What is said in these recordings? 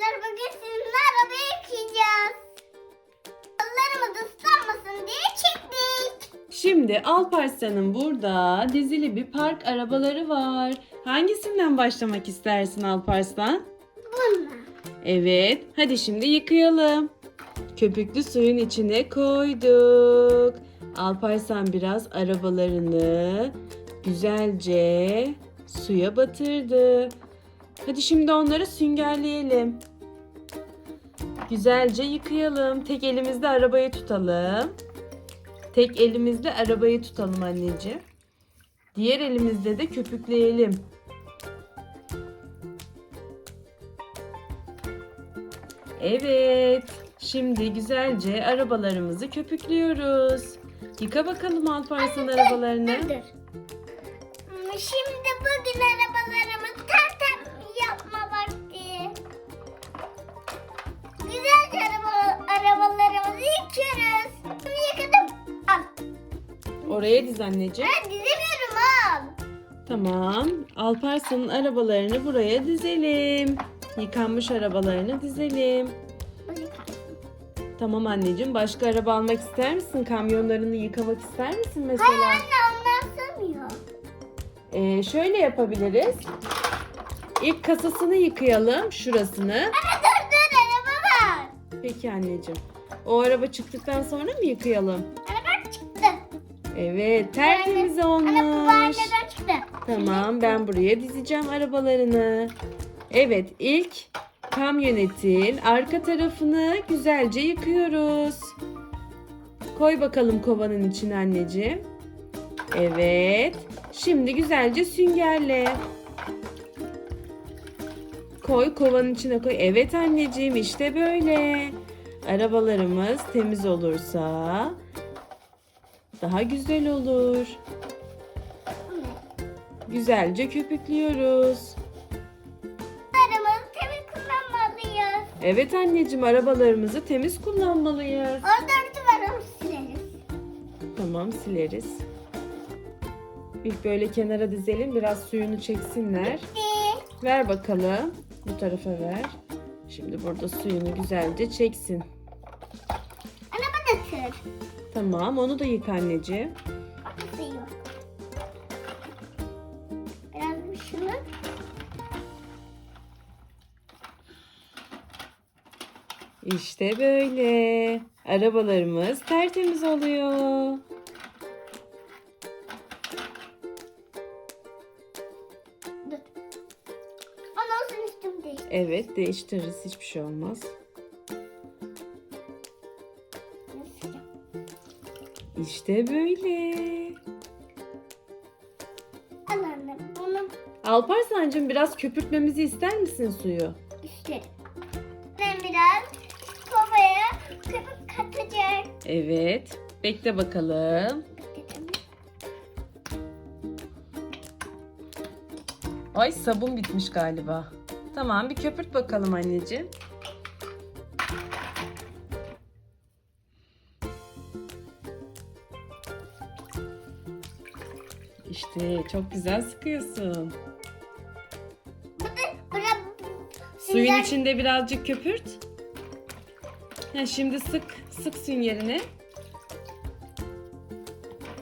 arkadaşlar bugün sizinle araba yıkayacağız. Yollarımız ıslanmasın diye çektik. Şimdi Alparslan'ın burada dizili bir park arabaları var. Hangisinden başlamak istersin Alparslan? Bununla. Evet, hadi şimdi yıkayalım. Köpüklü suyun içine koyduk. Alparslan biraz arabalarını güzelce suya batırdı. Hadi şimdi onları süngerleyelim. Güzelce yıkayalım. Tek elimizde arabayı tutalım. Tek elimizde arabayı tutalım anneciğim. Diğer elimizde de köpükleyelim. Evet. Şimdi güzelce arabalarımızı köpüklüyoruz. Yıka bakalım Alparslan arabalarını. Dur Şimdi bugün arabalarımı Oraya diz anneciğim. Ben dizemiyorum al. Tamam. Alparslan'ın arabalarını buraya dizelim. Yıkanmış arabalarını dizelim. Tamam anneciğim. Başka araba almak ister misin? Kamyonlarını yıkamak ister misin Hayır mesela? anne onlar sığmıyor. Ee, şöyle yapabiliriz. İlk kasasını yıkayalım. Şurasını. Anne dur dur araba var. Peki anneciğim. O araba çıktıktan sonra mı yıkayalım? Evet, tertemiz bu olmuş. banyodan çıktı. Tamam, ben buraya dizeceğim arabalarını. Evet, ilk kamyonetin arka tarafını güzelce yıkıyoruz. Koy bakalım kovanın içine anneciğim. Evet. Şimdi güzelce süngerle. Koy kovanın içine koy. Evet anneciğim işte böyle. Arabalarımız temiz olursa daha güzel olur. Güzelce köpüklüyoruz. Arabamızı temiz kullanmalıyız. Evet anneciğim arabalarımızı temiz kullanmalıyız. Orada onu sileriz. Tamam sileriz. İlk böyle kenara dizelim biraz suyunu çeksinler. Bitti. Ver bakalım. Bu tarafa ver. Şimdi burada suyunu güzelce çeksin. Tır. Tamam onu da yık anneciğim. Akıyor. Biraz bir şunu. İşte böyle. Arabalarımız tertemiz oluyor. Dur. Ondan sonra üstüm değil. Evet değiştiririz hiçbir şey olmaz. İşte böyle. Al anne bunu Alparslan'cığım biraz köpürtmemizi ister misin suyu? isterim. Ben biraz kovaya köpük katacak. Evet. Bekle bakalım. Dedim. Ay sabun bitmiş galiba. Tamam bir köpürt bakalım anneciğim. İşte çok güzel sıkıyorsun. Suyun içinde birazcık köpürt. Ha, şimdi sık, sık süngerini.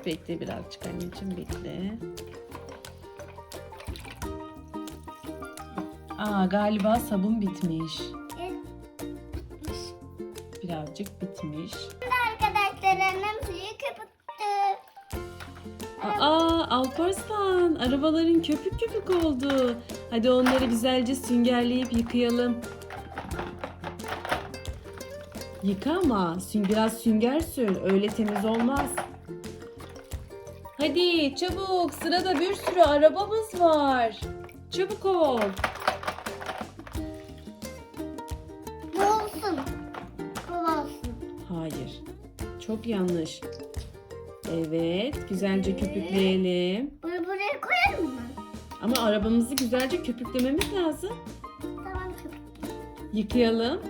Bekle birazcık anneciğim bekle. Aa galiba sabun bitmiş. Birazcık bitmiş. Arkadaşlar annem suyu köpüktü. Aa Alparslan arabaların köpük köpük oldu. Hadi onları güzelce süngerleyip yıkayalım. Yıka ama biraz sünger sür. Öyle temiz olmaz. Hadi çabuk sırada bir sürü arabamız var. Çabuk ol. Bu olsun. Bu olsun. Hayır. Çok yanlış. Evet, güzelce köpükleyelim. Bunu buraya koyalım mı? Ama arabamızı güzelce köpüklememiz lazım. Tamam köpük. Yıkayalım.